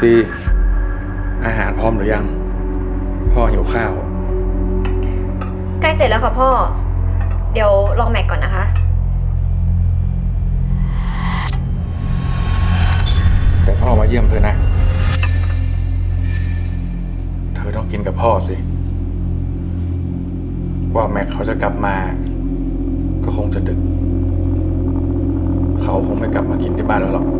ซีอาหารพร้อมหรือยัง พ่อหิวข้าว ใกล้เสร็จแล้วค่ะพ่อ เดี๋ยวลองแม็กก่อนนะคะ แต่พ่อมาเยี่ยมเธอนะ เธอต้องกินกับพ่อสิกว่าแม็กเขาจะกลับมา ก็คงจะดึก เขาคงไม่กลับมากินที่บ้านแล้วหรอก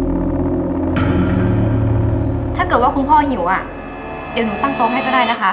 ถ้าเกิดว่าคุณพ่อหิวอะ เดี๋ยวหนูตั้งโต๊ะให้ก็ได้นะคะ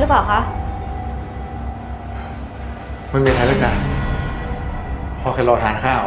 หรือเปล่าคะ ไม่มีอะไรแล้วจ้ะพ่อแค่รอทานข้าว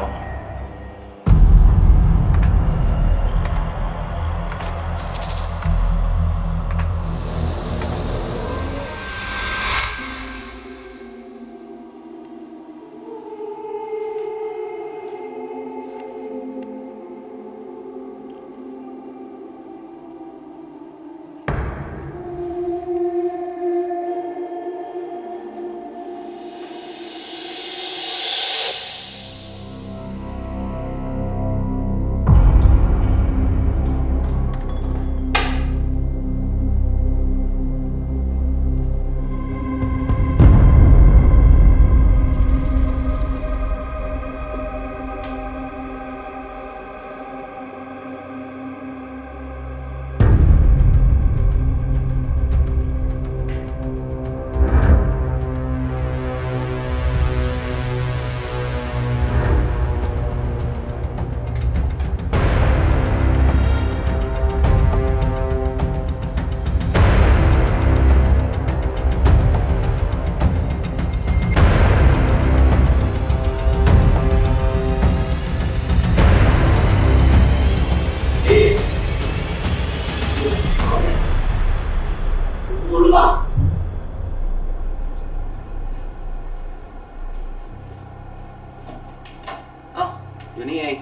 อ้าอยู่นี่เอง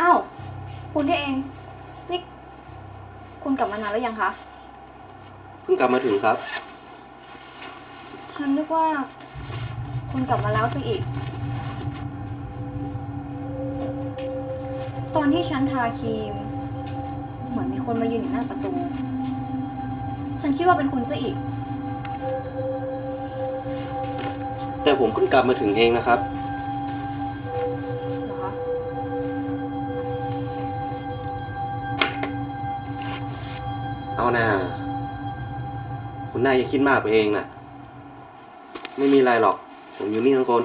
อ้าว คุณที่เอง นี่ คุณกลับมานานแล้วยังคะ เพิ่งกลับมาถึงครับ ฉันนึกว่า คุณกลับมาแล้วซะอีก ตอนที่ฉันทาครีม เหมือนมีคนมายืนอยู่หน้าประตู ฉันคิดว่าเป็นคุณซะอีก แต่ผมเพิ่งกลับมาถึงเองนะครับ เอานาคุณนายอย่าคิดมากไปเองนะไม่มีอะไรหรอก ผมอยู่นี่ทั้งคน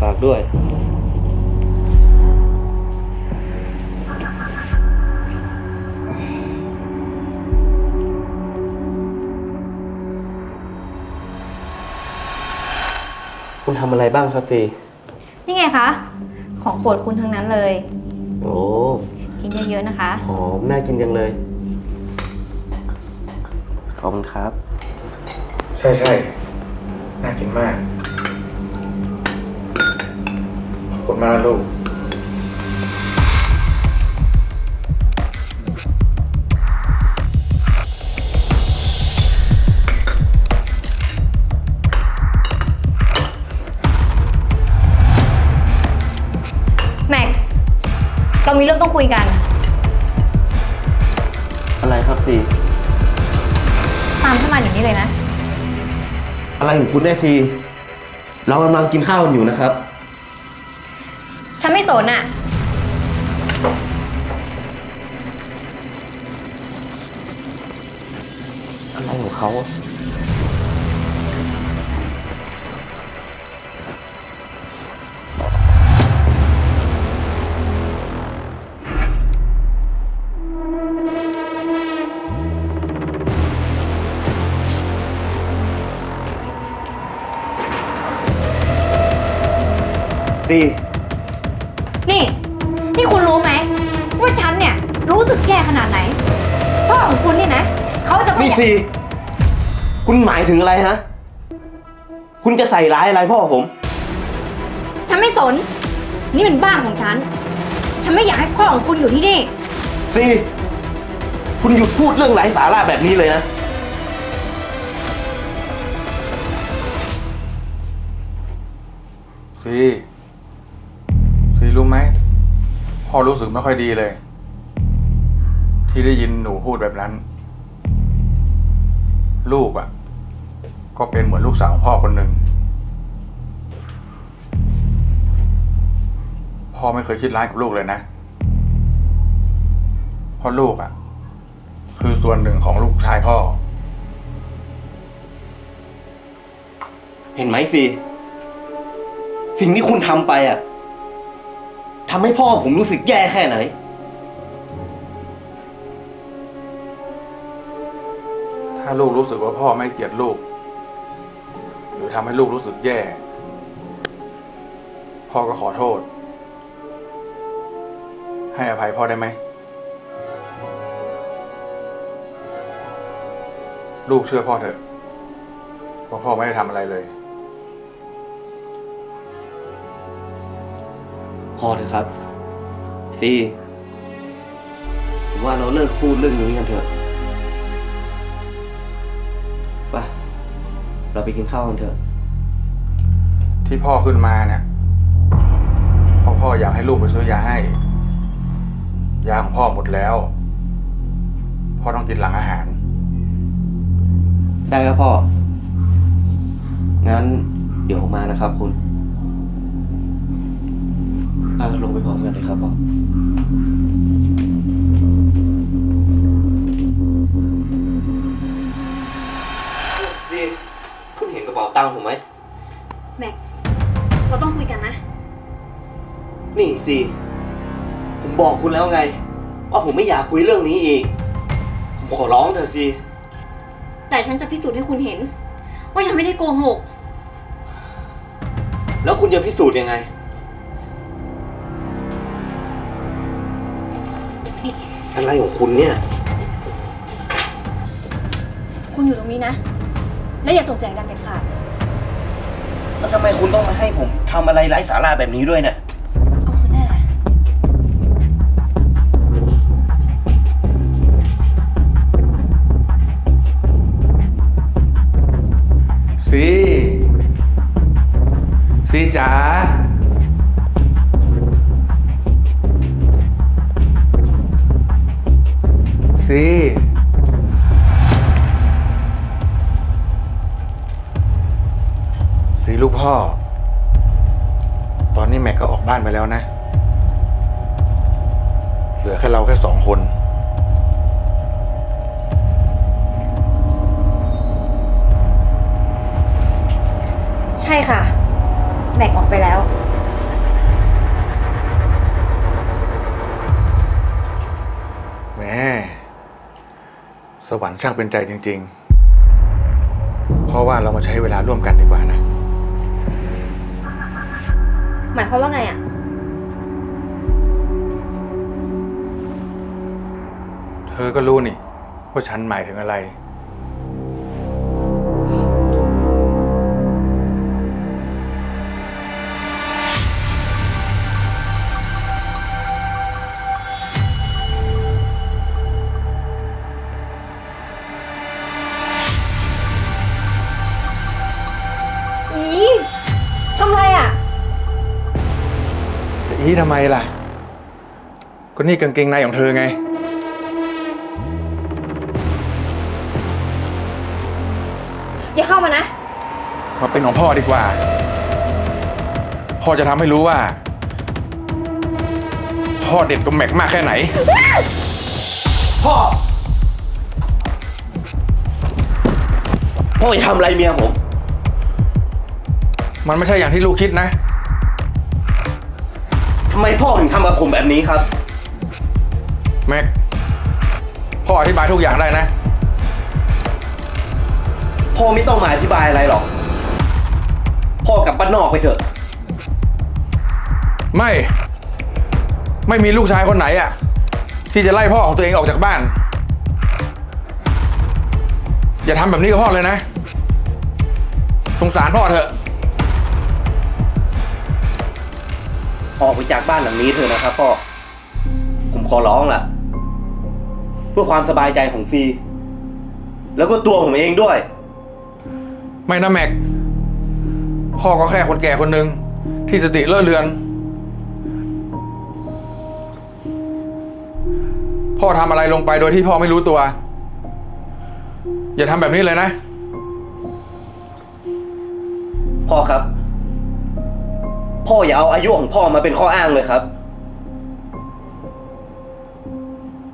ฝากด้วย คุณทำอะไรบ้างครับซีนี่ไงคะ ของโปรดคุณทั้งนั้นเลย โอ้ กินเยอะๆนะคะ หอมน่ากินจังเลยข อบคุณครับ ใช่ใช่น่ากินมากขอบคุณมากนะลูก แม็ก เรามีเรื่องต้องคุยกัน อะไรครับซีตามฉันมาอยู่นี่เลยนะ อะไรของคุณแน่ซีเรากำลังกินข้าวกันอยู่นะครับ ฉันไม่สนอะอะไรของเขา อะซีนี่ นี่คุณรู้ไหมว่าฉันเนี่ยรู้สึกแย่ขนาดไหนเพราะพ่อของคุณนี่นะเขาจะไม่นี่สิคุณหมายถึงอะไรฮะ คุณจะใส่ร้ายอะไรพ่อผม ฉันไม่สน นี่เป็นบ้านของฉัน ฉันไม่อยากให้พ่อของคุณอยู่ที่นี่ สิคุณหยุดพูดเรื่องไร้สาระแบบนี้เลยนะซี ซีรู้ไหมพ่อรู้สึกไม่ค่อยดีเลย ที่ได้ยินหนูพูดแบบนั้น ลูกอะ่ะ ก็เป็นเหมือนลูกสาวพ่อคนหนึ่งพ่อไม่เคยคิดร้ายกับลูกเลยนะเพราะลูกอะ่ะ คือส่วนหนึ่งของลูกชายพ่อ เห็นไหมสิสิ่งที่คุณทำไปอะ ทำให้พ่อผมรู้สึกแย่แค่ไหน ถ้าลูกรู้สึกว่าพ่อไม่เกลียดลูก หรือทำให้ลูกรู้สึกแย่ พ่อก็ขอโทษ ให้อภัยพ่อได้ไหม ลูกเชื่อพ่อเถอะว่าพ่อไม่ได้ทำอะไรเลย อเถอะครับซีผมว่าเราเลิกพูดเรื่องนี้กันเถอะไปเราไปกินข้าวกันเถอะ ที่พ่อขึ้นมาเนี่ยเพราะพ่ออยากให้ลูกไปซื้อยาให้ ยาของพ่อหมดแล้ว พ่อต้องกินหลังอาหาร ได้ครับพ่อ งั้นเดี๋ยวผมมานะครับคุณ อะลงไปพร้อมกันเลยครับพ่อซีคุณเห็นกระเป๋าตังค์ผมไหม แม็ก เราต้องคุยกันนะ นี่ซีผมบอกคุณแล้วไง ว่าผมไม่อยากคุยเรื่องนี้อีก ผมขอร้องเถอะซีแต่ฉันจะพิสูจน์ให้คุณเห็น ว่าฉันไม่ได้โกหก แล้วคุณจะพิสูจน์ยังไง อะไรของคุณเนี่ย คุณอยู่ตรงนี้นะ และอย่าส่งเสียงดังเด็ดขาด แล้วทำไมคุณต้องมาให้ผมทำอะไรไร้สาระแบบนี้ด้วยเนี่ย เอาคืนแน่ซีซีจ๋า ซีซีลูกพ่อ ตอนนี้แม็กก็ออกบ้านไปแล้วนะ เหลือแค่เราแค่สองคน ใช่ค่ะ แม็กออกไปแล้ว แหม่ สวรรค์ช่างเป็นใจจริง ๆ เพราะว่าเรามาใช้เวลาร่วมกันดีกว่านะ หมายความว่าไงอะเธอก็รู้นี่ว่าฉันหมายถึงอะไร ทำไมล่ะ ก็นี่กางเกงในของเธอไง อย่าเข้ามานะ มาเป็นของพ่อดีกว่า พ่อจะทำให้รู้ว่า พ่อเด็ดกับแม็กมากแค่ไหน พ่อ พ่อจะทำอะไรเมียผม มันไม่ใช่อย่างที่ลูกคิดนะ ทำไมพ่อถึงทำกับผมแบบนี้ครับ แม็ก พ่ออธิบายทุกอย่างได้นะ พ่อไม่ต้องมาอธิบายอะไรหรอก พ่อกลับบ้านนอกไปเถอะ ไม่ ไม่มีลูกชายคนไหนอะที่จะไล่พ่อของตัวเองออกจากบ้าน อย่าทำแบบนี้กับพ่อเลยนะ สงสารพ่อเถอะ ออกไปจากบ้านหลังนี้เถอะนะครับพ่อ ผมขอร้องล่ะ เพื่อความสบายใจของฟีแล้วก็ตัวผมเองด้วย ไม่นะแม็ก พ่อก็แค่คนแก่คนหนึ่งที่สติเลอะเลือน พ่อทำอะไรลงไปโดยที่พ่อไม่รู้ตัว อย่าทำแบบนี้เลยนะ พ่อครับ พ่ออย่าเอาอายุของพ่อมาเป็นข้ออ้างเลยครับ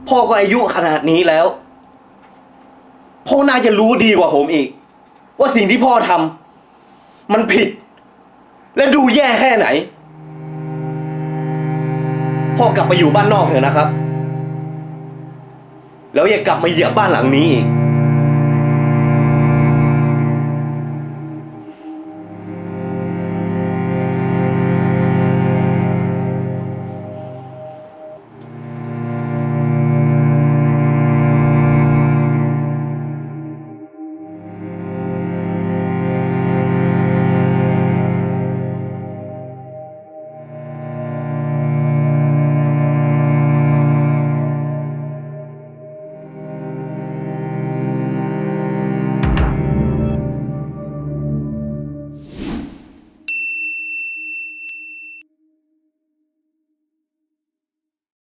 พ่อก็อายุขนาดนี้แล้ว พ่อน่าจะรู้ดีกว่าผมอีก ว่าสิ่งที่พ่อทำมันผิด และดูแย่แค่ไหน พ่อกลับไปอยู่บ้านนอกเถอะนะครับ แล้วอย่ากลับมาเหยียบบ้านหลังนี้อีก